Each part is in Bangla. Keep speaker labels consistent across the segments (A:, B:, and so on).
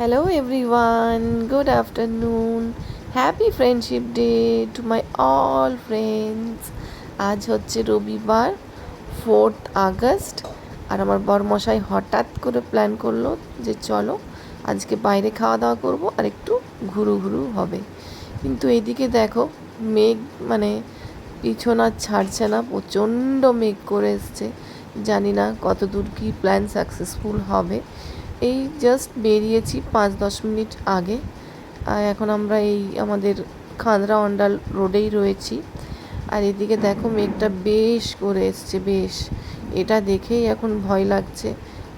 A: Hello everyone, good afternoon. Happy Friendship Day to my all friends. আজ হচ্ছে রবিবার ফোর্থ আগস্ট আর আমার বরমশাই হঠাৎ করে প্ল্যান করল যে চলো আজকে বাইরে খাওয়া দাওয়া করব আর একটু ঘুরু ঘুরু হবে কিন্তু এইদিকে দেখো মেঘ মানে পিছন আর ছাড়ছে না প্রচণ্ড মেঘ করে এসছে জানি না কত দূর কি প্ল্যান সাকসেসফুল হবে। এই জাস্ট বেরিয়েছি পাঁচ দশ মিনিট আগে। এখন আমরা এই আমাদের খাঁদরা অন্ডাল রোডেই রয়েছি। আর এদিকে দেখো মেঘটা বেশ করে এসছে, বেশ। এটা দেখেই এখন ভয় লাগছে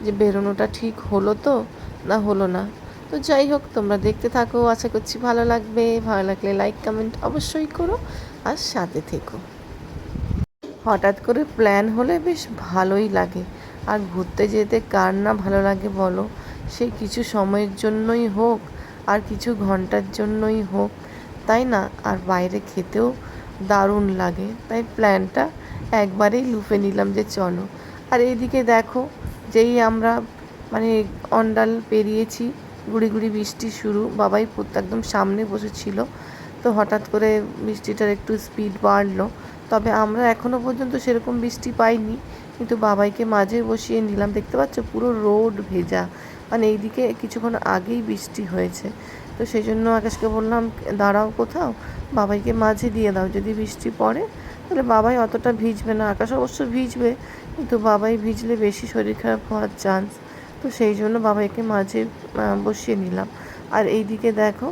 A: যে বেরোনোটা ঠিক হলো তো না হলো না। তো যাই হোক, তোমরা দেখতে থাকো। আশা করছি ভালো লাগবে। ভালো লাগলে লাইক কমেন্ট অবশ্যই করো। আর সাথে থেকো। হঠাৎ করে প্ল্যান হলে বেশ ভালোই লাগে। আর ঘুরতে যেতে কার না ভালো লাগে বলো? সে কিছু সময়ের জন্যই হোক, আর কিছু ঘণ্টার জন্যই হোক, তাই না? আর বাইরে খেতেও দারুণ লাগে। তাই প্ল্যানটা একবারেই লুফে নিলাম যে চলো। আর এইদিকে দেখো, যেই আমরা মানে অন্ডাল পেরিয়েছি, গুড়ি গুড়ি বৃষ্টি শুরু, বাবাই একদম সামনে বসেছিল, তো হঠাৎ করে বৃষ্টিটার একটু স্পিড বাড়লো। তবে আমরা এখনও পর্যন্ত সেরকম বৃষ্টি পাইনি। কিন্তু বাবাইকে মাঝে বসিয়ে নিলাম। দেখতে পাচ্ছ? পুরো রোড ভেজা। মানে এইদিকে কিছুক্ষণ আগেই বৃষ্টি হয়েছে। তো সেই জন্য আকাশকে বললাম, দাঁড়াও কোথাও। বাবাইকে মাঝে দিয়ে দাও। যদি বৃষ্টি পড়ে, তাহলে বাবাই অতটা ভিজবে না। আকাশ অবশ্য ভিজবে, কিন্তু বাবাই ভিজলে বেশি শরীর খারাপ হওয়ার চান্স তো সেই জন্য বাবাইকে মাঝে বসিয়ে নিলাম। আর এইদিকে দেখো,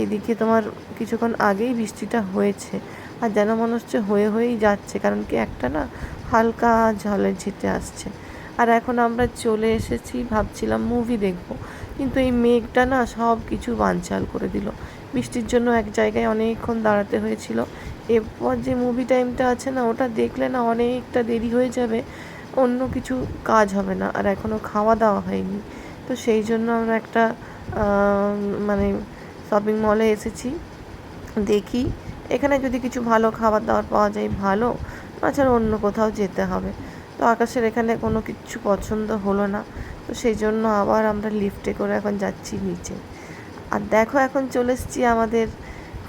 A: এইদিকে তোমার কিছুক্ষণ আগেই বৃষ্টিটা হয়েছে। আর যেন মনে হচ্ছে হয়ে হয়েই যাচ্ছে, কারণ কি একটা না হালকা ঝলের ঝিটে আসছে। আর এখন আমরা চলে এসেছি, ভাবছিলাম মুভি দেখব, কিন্তু এই মেঘটা না সব কিছু বানচাল করে দিল। বৃষ্টির জন্য এক জায়গায় অনেকক্ষণ দাঁড়াতে হয়েছিল। এরপর যে মুভি টাইমটা আছে না, ওটা দেখলে না অনেকটা দেরি হয়ে যাবে, অন্য কিছু কাজ হবে না, আর এখনও খাওয়া দাওয়া হয়নি। তো সেই জন্য আমরা একটা মানে শপিং মলে এসেছি, দেখি এখানে যদি কিছু ভালো খাবার দাবার পাওয়া যায়, ভালো। তাছাড়া অন্য কোথাও যেতে হবে। তো আকাশের এখানে কোনো কিছু পছন্দ হলো না। তো সেই জন্য আবার আমরা লিফটে করে এখন যাচ্ছি নিচে। আর দেখো এখন চলে এসেছি আমাদের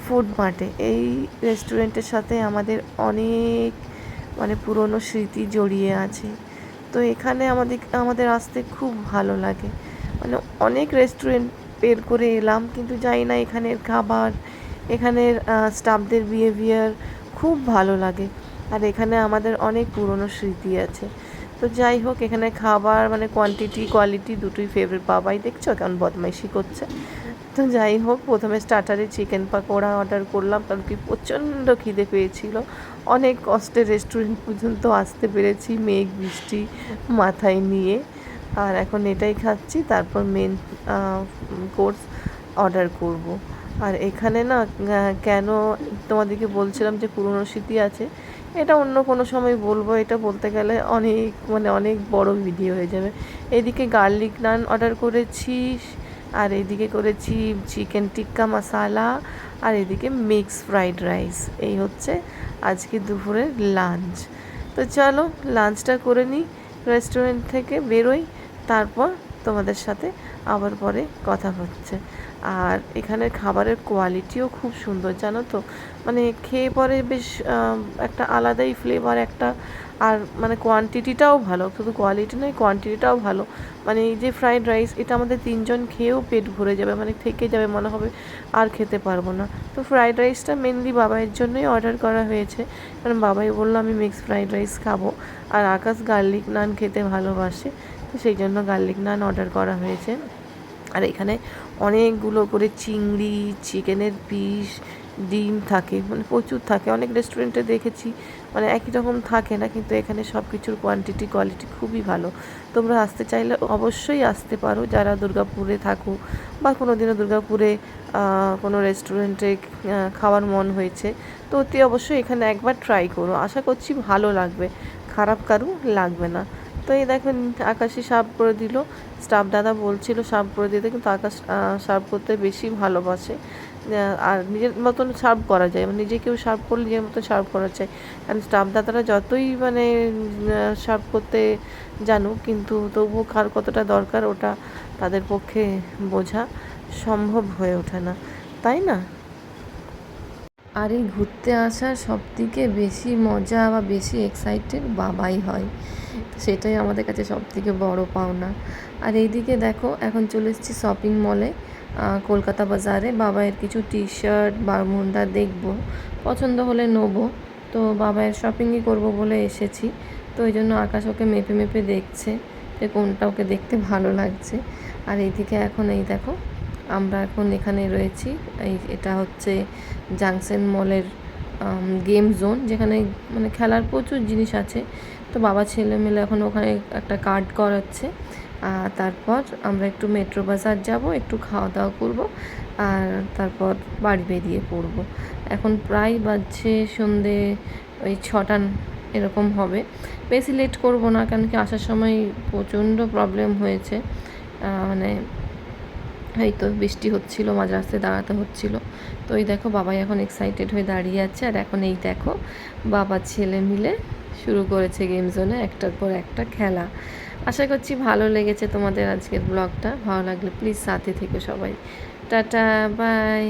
A: ফুড মার্টে এই রেস্টুরেন্টের সাথে আমাদের অনেক মানে পুরনো স্মৃতি জড়িয়ে আছে। তো এখানে আমাদের আমাদের আসতে খুব ভালো লাগে। মানে অনেক রেস্টুরেন্ট বের করে এলাম, কিন্তু যাই না এখানের খাবার এখানের স্টাফদের বিহেভিয়ার খুব ভালো লাগে। আর এখানে আমাদের অনেক পুরনো স্মৃতি আছে। তো যাই হোক, এখানে খাবার মানে কোয়ান্টিটি কোয়ালিটি দুটোই ফেভারিট বাবাই দেখছ কেমন বদমাইশি করছে। তো যাই হোক, প্রথমে স্টার্টারে চিকেন পাকোড়া অর্ডার করলাম, কারণ কি প্রচণ্ড খিদে পেয়েছিল। অনেক কষ্টে রেস্টুরেন্ট পর্যন্ত আসতে পেরেছি, মেঘ, বৃষ্টি মাথায় নিয়ে। আর এখন এটাই খাচ্ছি, তারপর মেন কোর্স অর্ডার করব। আর এখানে না কেন তোমাদেরকে বলছিলাম যে পুরনো স্মৃতি আছে, এটা অন্য কোনো সময় বলব। এটা বলতে গেলে অনেক মানে অনেক বড় ভিডিও হয়ে যাবে। এদিকে গার্লিক নান অর্ডার করেছি, আর এদিকে করেছি চিকেন টিক্কা মশালা আর এদিকে মিক্স ফ্রাইড রাইস এই হচ্ছে আজকে দুপুরের লাঞ্চ তো চলো লাঞ্চটা করে নিই রেস্টুরেন্ট থেকে বেরোই, তারপর তোমাদের সাথে আবার পরে কথা হচ্ছে। আর এখানের খাবারের কোয়ালিটিও খুব সুন্দর, জানো তো? মানে খেয়ে পরে বেশ একটা আলাদাই ফ্লেভার একটা আর মানে কোয়ান্টিটিটাও ভালো, শুধু কোয়ালিটি নয় কোয়ান্টিটিটাও ভালো। মানে এই যে ফ্রাইড রাইস এটা আমাদের তিনজন খেয়েও পেট ভরে যাবে মানে থেকে যাবে, মনে হবে আর খেতে পারব না। তো ফ্রাইড রাইসটা মেনলি বাবাইয়ের জন্যই অর্ডার করা হয়েছে। কারণ বাবাই বলল, আমি মিক্সড ফ্রাইড রাইস খাব। আর আকাশ গার্লিক নান খেতে ভালোবাসে, তো সেই জন্য গার্লিক নান অর্ডার করা হয়েছে। আর এখানে অনেকগুলো করে চিংড়ি, চিকেনের পিস, ডিম থাকে মানে প্রচুর থাকে। অনেক রেস্টুরেন্টে দেখেছি মানে একই রকম থাকে না, কিন্তু এখানে সব কিছুর কোয়ান্টিটি কোয়ালিটি খুবই ভালো। তোমরা আসতে চাইলে অবশ্যই আসতে পারো যারা দুর্গাপুরে থাকো বা কোনো দিনও দুর্গাপুরে কোনো রেস্টুরেন্টে খাওয়ার মন হয়েছে। তো অতি অবশ্যই এখানে একবার ট্রাই করো। আশা করছি ভালো লাগবে। খারাপ কারু লাগবে না। তো এই দেখেন আকাশি সার্ভ করে দিল। স্টাফ দাদা বলছিল সার্ভ করে দিতে, কিন্তু আকাশ সার্ভ করতে বেশি ভালোবাসে। আর নিজের মতন সার্ভ করা যায়। মানে নিজে কেউ সার্ভ করলে নিজের মতো সার্ভ করা যায়। কারণ স্টাফ দাদারা যতই মানে সার্ভ করতে জানুক, কিন্তু তবুও কার কতটা দরকার ওটা তাদের পক্ষে বোঝা সম্ভব হয়ে ওঠে না। তাই না? আর এই ঘুরতে আসার সব থেকে বেশি মজা বা বেশি এক্সাইটেড বাবাই হয়। সেটাই আমাদের কাছে সব থেকে বড় পাওনা। আর এইদিকে দেখো, এখন চলে এসেছি শপিং মলে কলকাতা বাজারে। বাবাইয়ের কিছু টি শার্ট বারমুন্ডা দেখব। পছন্দ হলে নেব। তো বাবাইয়ের শপিংই করব বলে এসেছি। তো ওই জন্য আকাশ ওকে মেপে মেপে দেখছে যে কোনটা ওকে দেখতে ভালো লাগছে। আর এইদিকে এখন এই দেখো, আমরা এখন এখানে রয়েছি। এই এটা হচ্ছে জাংশন মলের গেম জোন যেখানে মানে খেলার প্রচুর জিনিস আছে। তো বাবা ছেলে মিলে এখন ওখানে একটা কার্ড করাচ্ছে। আর তারপর আমরা একটু মেট্রো বাজার যাব, একটু খাওয়া দাওয়া করব, আর তারপর বাড়ি বেরিয়ে পড়ব। এখন প্রায় বাজছে সন্ধে ওই ছটা, এরকম হবে। বেশি লেট করব না কেন কি আসার সময় প্রচণ্ড প্রবলেম হয়েছে। মানে এই তো বৃষ্টি হচ্ছিল, মাঝ রাস্তায় দাঁড়াতে হচ্ছিল। তো এই দেখো, বাবাই এখন এক্সাইটেড হয়ে দাঁড়িয়ে আছে। আর এখন এই দেখো, বাবা ছেলে মিলে শুরু করেছে গেম জোনে একটার পর একটা খেলা। আশা করছি ভালো লেগেছে তোমাদের আজকের ব্লগটা। ভালো লাগলে প্লিজ সাথে থেকে সবাই। Tata bye